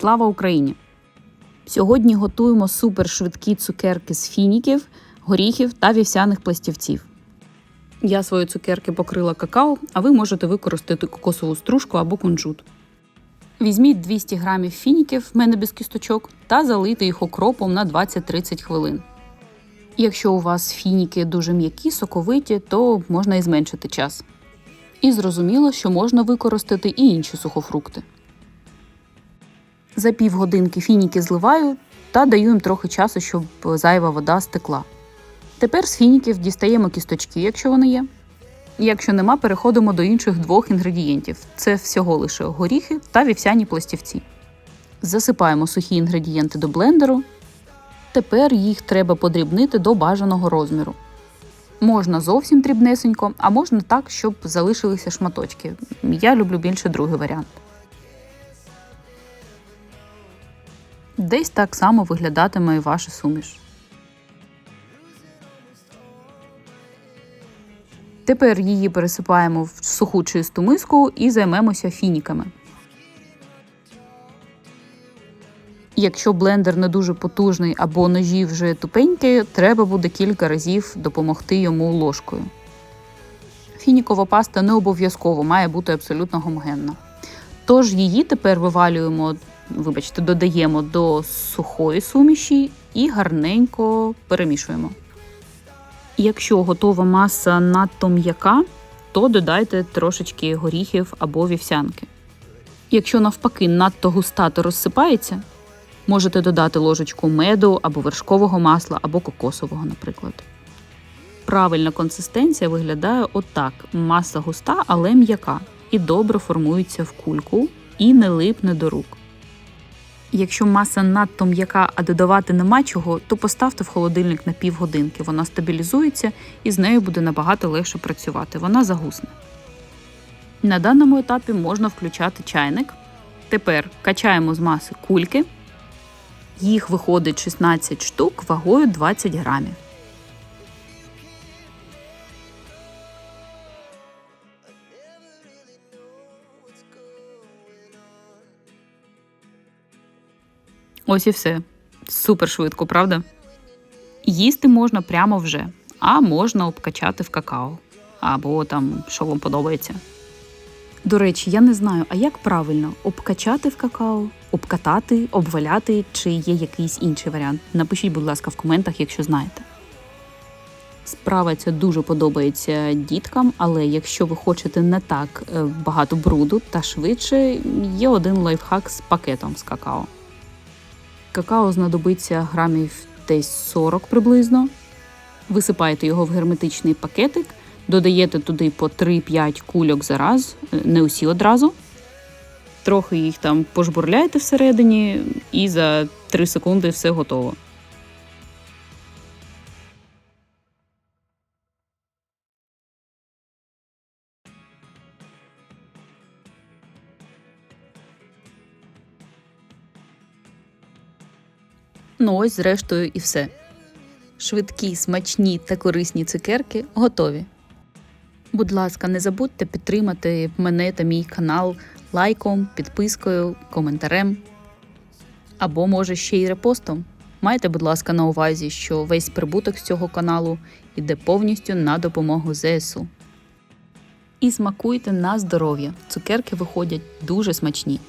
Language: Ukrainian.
Слава Україні! Сьогодні готуємо супершвидкі цукерки з фініків, горіхів та вівсяних пластівців. Я свої цукерки покрила какао, а ви можете використати кокосову стружку або кунжут. Візьміть 200 грамів фініків, в мене без кісточок, та залийте їх окропом на 20-30 хвилин. Якщо у вас фініки дуже м'які, соковиті, то можна і зменшити час. І зрозуміло, що можна використати і інші сухофрукти. За півгодинки фініки зливаю та даю їм трохи часу, щоб зайва вода стекла. Тепер з фініків дістаємо кісточки, якщо вони є. Якщо нема, переходимо до інших двох інгредієнтів: це всього лише горіхи та вівсяні пластівці. Засипаємо сухі інгредієнти до блендеру. Тепер їх треба подрібнити до бажаного розміру. Можна зовсім дрібнесенько, а можна так, щоб залишилися шматочки. Я люблю більше другий варіант. Десь так само виглядатиме і ваша суміш. Тепер її пересипаємо в суху чисту миску і займемося фініками. Якщо блендер не дуже потужний або ножі вже тупенькі, треба буде кілька разів допомогти йому ложкою. Фінікова паста не обов'язково має бути абсолютно гомогенна. Тож її тепер вивалюємо, вибачте, додаємо до сухої суміші і гарненько перемішуємо. Якщо готова маса надто м'яка, то додайте трошечки горіхів або вівсянки. Якщо навпаки надто густа, то розсипається, можете додати ложечку меду або вершкового масла, або кокосового, наприклад. Правильна консистенція виглядає отак: маса густа, але м'яка, і добре формується в кульку і не липне до рук. Якщо маса надто м'яка, а додавати нема чого, то поставте в холодильник на півгодинки. Вона стабілізується і з нею буде набагато легше працювати. Вона загусне. На даному етапі можна включати чайник. Тепер качаємо з маси кульки. Їх виходить 16 штук вагою 20 грамів. Ось і все. Супер швидко, правда? Їсти можна прямо вже, а можна обкачати в какао. Або там, що вам подобається. До речі, я не знаю, а як правильно обкачати в какао, обкатати, обваляти, чи є якийсь інший варіант. Напишіть, будь ласка, в коментах, якщо знаєте. Справа ця дуже подобається діткам, але якщо ви хочете не так е, багато бруду та швидше, є один лайфхак з пакетом з какао. Какао знадобиться грамів десь 40 приблизно. Висипаєте його в герметичний пакетик, додаєте туди по 3-5 кульок за раз, не усі одразу. Трохи їх там пожбурляєте всередині, і за 3 секунди все готово. Ну ось, зрештою, і все. Швидкі, смачні та корисні цукерки готові. Будь ласка, не забудьте підтримати мене та мій канал лайком, підпискою, коментарем або, може, ще й репостом. Майте, будь ласка, на увазі, що весь прибуток з цього каналу йде повністю на допомогу ЗСУ. І смакуйте на здоров'я. Цукерки виходять дуже смачні.